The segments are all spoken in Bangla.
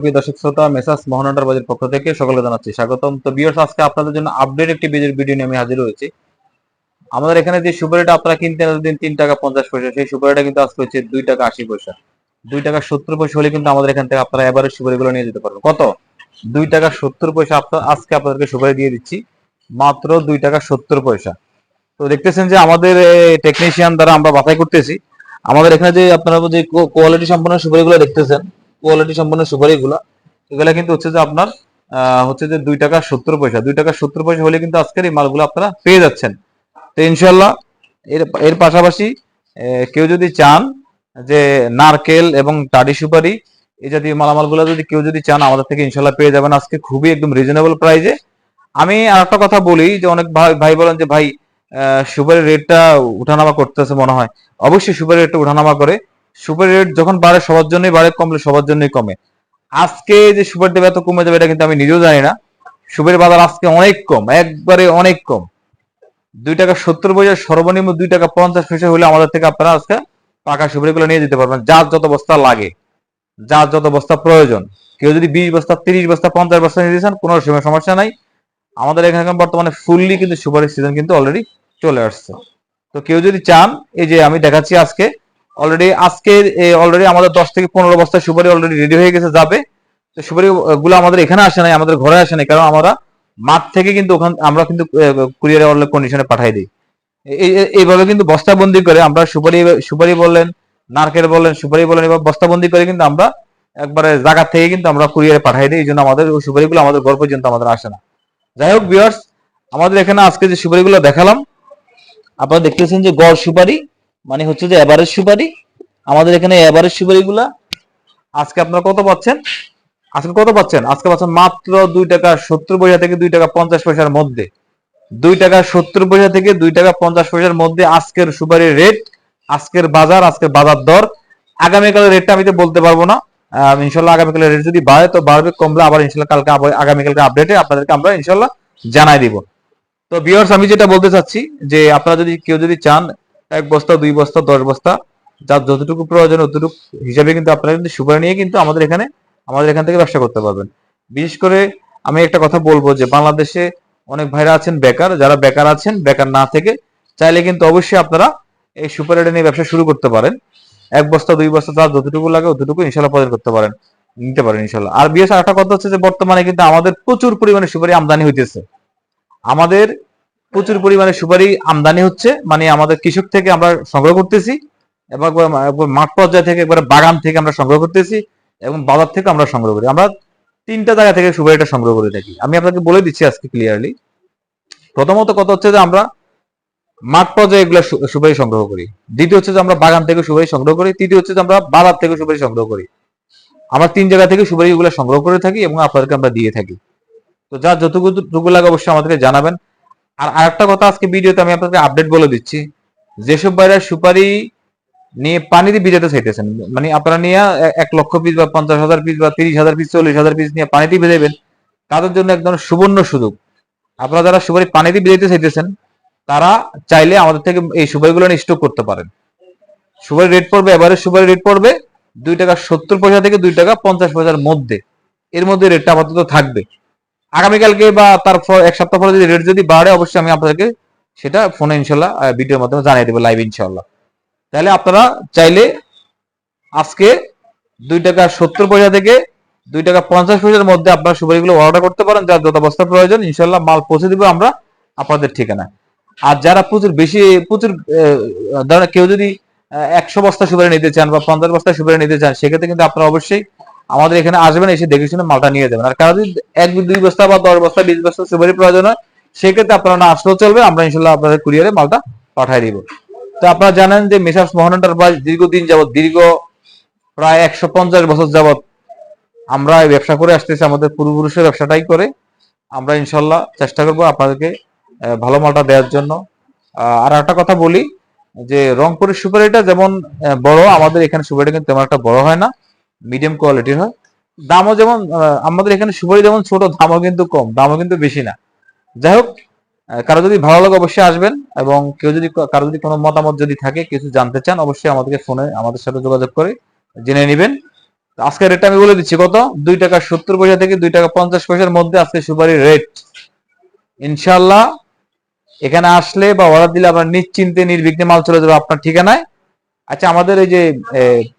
প্রিয় দর্শক শ্রোতা মেসাস বাজার পক্ষ থেকে সকলকে জানাচ্ছি স্বাগতম। তো বিয়ার্স আজকে আপনাদের জন্য আপডেট একটি ভিডিও নিয়ে আমি হাজির হয়েছি। আমাদের এখানে যে সুপারিটা আপনারা তিন টাকা পঞ্চাশ পয়সা, সেই সুপারিটা কিন্তু আজকে হচ্ছে দুই টাকা আশি পয়সা। দুই টাকা সত্তর পয়সা হলে কিন্তু আমাদের এখান থেকে আপনারা এবারে নিয়ে যেতে পারবেন। কত? দুই টাকা সত্তর পয়সা আপনার আজকে আপনাদেরকে সুপারি দিয়ে দিচ্ছি। মাত্র দুই টাকা সত্তর পয়সা। তো দেখতেছেন যে আমাদের টেকনিশিয়ান দ্বারা আমরা বাছাই করতেছি। আমাদের এখানে যে আপনারা যে কোয়ালিটি সম্পন্ন সুপারিগুলো দেখতেছেন কোয়ালিটি সম্পন্ন সুপারিগুলো এগুলা কিন্তু হচ্ছে যে আপনার হচ্ছে যে দুই টাকা সত্তর পয়সা দুই টাকা সত্তর পয়সা হলে কিন্তু আজকের এই মালগুলো আপনারা পেয়ে যাচ্ছেন। তো ইনশাল্লাহ এর এর পাশাপাশি কেউ যদি চান যে নারকেল এবং টাডি সুপারি এই জাতীয় মালামালগুলো যদি কেউ যদি চান আমাদের থেকে ইনশাল্লাহ পেয়ে যাবেন। আজকে খুবই একদম রিজনেবল প্রাইজে আমি আর একটা কথা বলি যে অনেক ভাই ভাই বলেন যে ভাই আহ, সুপারির রেটটা উঠানামা করতেছে মনে হয়। অবশ্যই সুপারির রেটটা উঠানামা করে। সুপারি রেট যখন বাড়ে, সবার জন্যই বাড়ে, কমলে সবার জন্যই কমে। আজকে যে সুপার দেবে এত কমে যাবে, এটা কিন্তু আমি নিজেও জানি না। সুপারি বাজার আজকে অনেক কম, একবারে অনেক কম। দুই টাকা সত্তর পয়সা সর্বনিম্ন দুই টাকা পঞ্চাশ পয়সা হলে আমাদের থেকে আপনারা আজকে পাকা সুপারি গুলো নিয়ে যেতে পারবেন, যার যত বস্তা লাগে, যার যত বস্তা প্রয়োজন। কেউ যদি বিশ বস্তা, তিরিশ বস্তা, পঞ্চাশ বস্তা নিয়ে দিয়েছেন কোনো সমস্যা নাই। আমাদের এখন বর্তমানে ফুললি কিন্তু সুপারির সিজন কিন্তু অলরেডি চলে আসছে। তো কেউ যদি চান, এই যে আমি দেখাচ্ছি আজকে অলরেডি আজকে অলরেডি আমাদের দশ থেকে পনেরো বস্তা সুপারি অলরেডি রেডি হয়ে গেছে, যাবে। তো সুপারি গুলো আমাদের এখানে আসে নাই, আমাদের ঘরে আসে নাই, কারণ আমরা মাঠ থেকে কিন্তু ওখান, আমরা কিন্তু কুরিয়ারে অলরেডি কন্ডিশনে পাঠাই দিই। এই- এই- এইভাবে কিন্তু বস্তাবন্দি করে আমরা সুপারি সুপারি বললেন নারকেল বললেন সুপারি বললেন এবার বস্তাবন্দি করে কিন্তু আমরা একবারে জায়গা থেকে কিন্তু আমরা কুরিয়ারে পাঠাই দিই, এই জন্য আমাদের ওই সুপারিগুলো আমাদের ঘর পর্যন্ত আমাদের আসে না। যাই হোক বিয়ার্স আমাদের এখানে আজকে যে সুপারিগুলো দেখালাম, আপনারা দেখতেছেন যে গড় সুপারি মানে হচ্ছে যে এভারেজ সুপারি। আমাদের এখানে এভারেজ সুপারি গুলা আজকে আপনারা কত পাচ্ছেন? আজকে কত পাচ্ছেন? আজকে পাচ্ছেন মাত্র দুই টাকা সত্তর পয়সা থেকে দুই টাকা পঞ্চাশ পয়সার মধ্যে। দুই টাকা সত্তর পয়সা থেকে দুই টাকা পঞ্চাশ পয়সার মধ্যে আজকের সুপারির রেট আজকের বাজার আজকের বাজার দর। আগামীকালের রেটটা আমি তো বলতে পারব না। ইনশাল্লাহ আগামীকালের রেট যদি বাড়ে, তো বাড়বে, কমলে আবার ইনশাল্লাহ কালকে আগামীকালকে আপডেটে আপনাদেরকে আমরা ইনশাল্লাহ জানাই দিব। তো বিয়ার্স আমি যেটা বলতে চাচ্ছি যে আপনারা যদি কেউ যদি চান এক বস্তা, দুই বস্তা, দশ বস্তা, যার যতটুকু প্রয়োজন অতটুকু হিসাবে কিন্তু আপনারা কিন্তু সুপারি নিয়ে কিন্তু আমাদের এখানে, আমাদের এখান থেকে ব্যবসা করতে পারবেন। বিশেষ করে আমি একটা কথা বলব যে বাংলাদেশে অনেক ভাইরা আছেন বেকার, যারা বেকার আছেন, বেকার না থেকে চাইলে কিন্তু অবশ্যই আপনারা এই সুপারিটা নিয়ে ব্যবসা শুরু করতে পারেন। এক বস্তা, দুই বস্তা, যার যতটুকু লাগে অতটুকু ইনশাল্লাহ প্রদান করতে পারেন, নিতে পারেন ইনশাল্লাহ আর বিশেষ একটা কথা হচ্ছে যে বর্তমানে কিন্তু আমাদের প্রচুর পরিমাণে সুপারি আমদানি হইতেছে। আমাদের প্রচুর পরিমাণে সুপারি আমদানি হচ্ছে। মানে আমাদের কৃষক থেকে আমরা সংগ্রহ করতেছি এবং মাঠ পর্যায় থেকে একবার বাগান থেকে আমরা সংগ্রহ করতেছি এবং বাজার থেকে আমরা সংগ্রহ করি। আমরা তিনটা জায়গা থেকে সুপারিটা সংগ্রহ করে থাকি। আমি আপনাকে বলে দিচ্ছি আজকে ক্লিয়ারলি প্রথমত কথা হচ্ছে যে আমরা মাঠ পর্যায়ে এগুলো সুপারি সংগ্রহ করি। দ্বিতীয় হচ্ছে যে আমরা বাগান থেকে সুপারি সংগ্রহ করি। তৃতীয় হচ্ছে যে আমরা বাজার থেকে সুপারি সংগ্রহ করি। আমরা তিন জায়গা থেকে সুপারি গুলো সংগ্রহ করে থাকি এবং আপনাদেরকে আমরা দিয়ে থাকি। তো যার যতটুকু টুকু লাগে অবশ্যই আমাদেরকে জানাবেন। আর আরেকটা কথা, আজকে ভিডিওতে আমি আপনাদের আপডেট বলে দিচ্ছি, যেসব ভাইরা সুপারি নিয়ে পানিতে ভিজাতে চাইতেছেন মানে আপনারা নিয়ে এক লক্ষ পিস বা পঞ্চাশ হাজার পিস বা তিরিশ হাজার পিস চল্লিশ হাজার পিস নিয়ে পানিতে ভিজাবেন তাদের জন্য একদম সুবর্ণ সুযোগ। আপনারা যারা সুপারি পানিতে ভিজাইতে চাইতেছেন, তারা চাইলে আমাদের থেকে এই সুপারিগুলো নিয়ে স্টক করতে পারেন। সুপারি রেট পড়বে এবারে সুপারি রেট পড়বে দুই টাকা সত্তর পয়সা থেকে দুই টাকা পঞ্চাশ পয়সার মধ্যে। এর মধ্যে রেটটা আপাতত থাকবে। আগামীকালকে বা তারপর এক সপ্তাহ পরে যদি রেট যদি বাড়ে, অবশ্যই আমি আপনাদেরকে সেটা ফোনে ইনশাল্লাহ ভিডিওর মাধ্যমে জানিয়ে দেবো লাইভ ইনশাল্লাহ। তাহলে আপনারা চাইলে আজকে দুই টাকা সত্তর পয়সা থেকে দুই টাকা পঞ্চাশ পয়সার মধ্যে আপনার সুপারিগুলো অর্ডার করতে পারেন, যার যত বস্তা প্রয়োজন, ইনশাল্লাহ মাল পৌঁছে দিব আমরা আপনাদের ঠিকানা আর যারা প্রচুর বেশি, প্রচুর ধরেন কেউ যদি একশো বস্তা সুপারি নিতে চান বা পঞ্চাশ বস্তা সুপারি নিতে চান, সেক্ষেত্রে কিন্তু আপনারা অবশ্যই আমাদের এখানে আসবেন, এসে দেখে শুনে মালটা নিয়ে যাবেন। আর কারও যদি এক দুই বস্তা বা দশ বস্তা, বিশ বস্তা সুপারি প্রয়োজন হয়, সেক্ষেত্রে আপনারা না আসলেও চলবে, আমরা ইনশাল্লাহ আপনাদের কুরিয়ারে মালটা পাঠিয়ে দিব। তো আপনারা জানেন যে মেসার্স মোহন এন্টারপ্রাইজ দীর্ঘদিন যাবত দীর্ঘ প্রায় একশো পঞ্চাশ বছর যাবত আমরা ব্যবসা করে আসতেছি, আমাদের পূর্বপুরুষের ব্যবসাটাই করে। আমরা ইনশাল্লাহ চেষ্টা করব আপনাদেরকে ভালো মালটা দেওয়ার জন্য। আর একটা কথা বলি, যে রংপুরের সুপারিটা যেমন বড়, আমাদের এখানে সুপারিটা কিন্তু তেমন একটা বড় হয় না। মিডিয়াম কোয়ালিটির হয়। দামও যেমন আমাদের এখানে সুপারি যেমন ছোট, দামও কিন্তু কম, দামও কিন্তু বেশি না। যাই হোক কারও যদি ভালো লাগে অবশ্যই আসবেন এবং কেউ যদি কারও যদি কোনো মতামত যদি থাকে, কিছু জানতে চান, অবশ্যই আমাদেরকে ফোনে, আমাদের সাথে যোগাযোগ করে জেনে নেবেন। আজকে রেটটা আমি বলে দিচ্ছি, কত? দুই টাকা সত্তর পয়সা থেকে দুই টাকা পঞ্চাশ পয়সার মধ্যে আজকে সুপারির রেট ইনশাল্লাহ এখানে আসলে বা অর্ডার দিলে আপনার নিশ্চিন্তে নির্বিঘ্নে মাল চলে যাবে আপনার ঠিকানায়। আচ্ছা আমাদের এই যে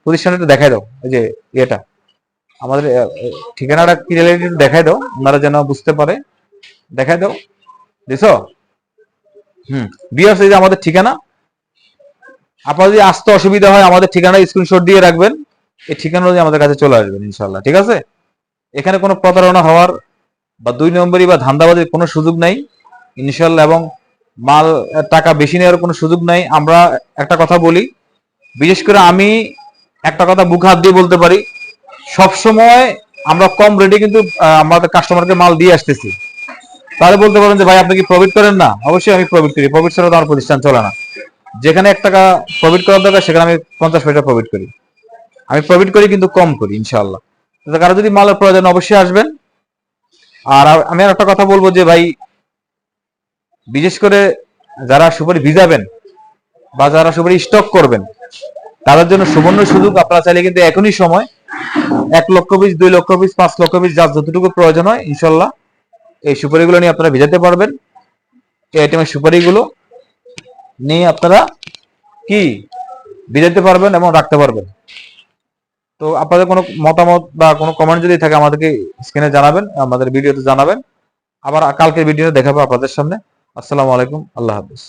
প্রতিষ্ঠানটা দেখাই দাও, এই যে ইয়েটা। আমাদের ঠিকানাটা কি রিলেটেড দেখাই দাও ওনারা যেন বুঝতে পারে। দেখাই দাও। দিছো হুম, বিয়ার্স, এই যে আমাদের ঠিকানা। আপনার যদি আসতে অসুবিধা হয়, আমাদের ঠিকানা স্ক্রিনশট দিয়ে রাখবেন। এই ঠিকানা আমাদের কাছে চলে আসবেন ইনশাল্লাহ ঠিক আছে? এখানে কোনো প্রতারণা হওয়ার বা দুই নম্বরই বা ধান্দাবাজির কোনো সুযোগ নাই ইনশাল্লাহ এবং মাল টাকা বেশি নেওয়ার কোনো সুযোগ নাই। আমরা একটা কথা বলি বিশেষ করে আমি একটা কথা বুক হাত দিয়ে বলতে পারি সব সময় আমরা কম রেটে কিন্তু আমাদের কাস্টমারকে মাল দিয়ে আসতেছি। তাহলে বলতে পারেন যে, ভাই, আপনি কি প্রফিট করেন না? অবশ্যই আমি প্রফিট করি। প্রফিট ছাড়া তো আমার প্রতিষ্ঠান চলে না। যেখানে এক টাকা প্রফিট করার দরকার, সেখানে আমি পঞ্চাশ পয়সা প্রফিট করি। আমি প্রফিট করি কিন্তু কম করি, ইনশাআল্লাহ। তো কারও যদি মালের প্রয়োজন, অবশ্যই আসবেন। আর আমি আর একটা কথা বলব যে, ভাই, বিশেষ করে যারা সুপারি ভিজাবেন বা যারা সুপারি স্টক করবেন তাদের জন্য সুবর্ণ সুযোগ। আপনারা চাইলে কিন্তু এখনই সময়, এক লক্ষ পিস, দুই লক্ষ পিস, পাঁচ লক্ষ পিস, যার যতটুকু প্রয়োজন হয়, ইনশাল্লাহ এই সুপারিগুলো নিয়ে আপনারা ভিজাতে পারবেন। এই আইটেমের সুপারিগুলো নিয়ে আপনারা কি ভিজাতে পারবেন এবং রাখতে পারবেন। তো আপনাদের কোনো মতামত বা কোনো কমেন্ট যদি থাকে, আমাদেরকে স্ক্রিনে জানাবেন, আমাদের ভিডিওতে জানাবেন। আবার কালকের ভিডিও দেখাবো আপনাদের সামনে। আসসালামু আলাইকুম, আল্লাহ হাফিজ।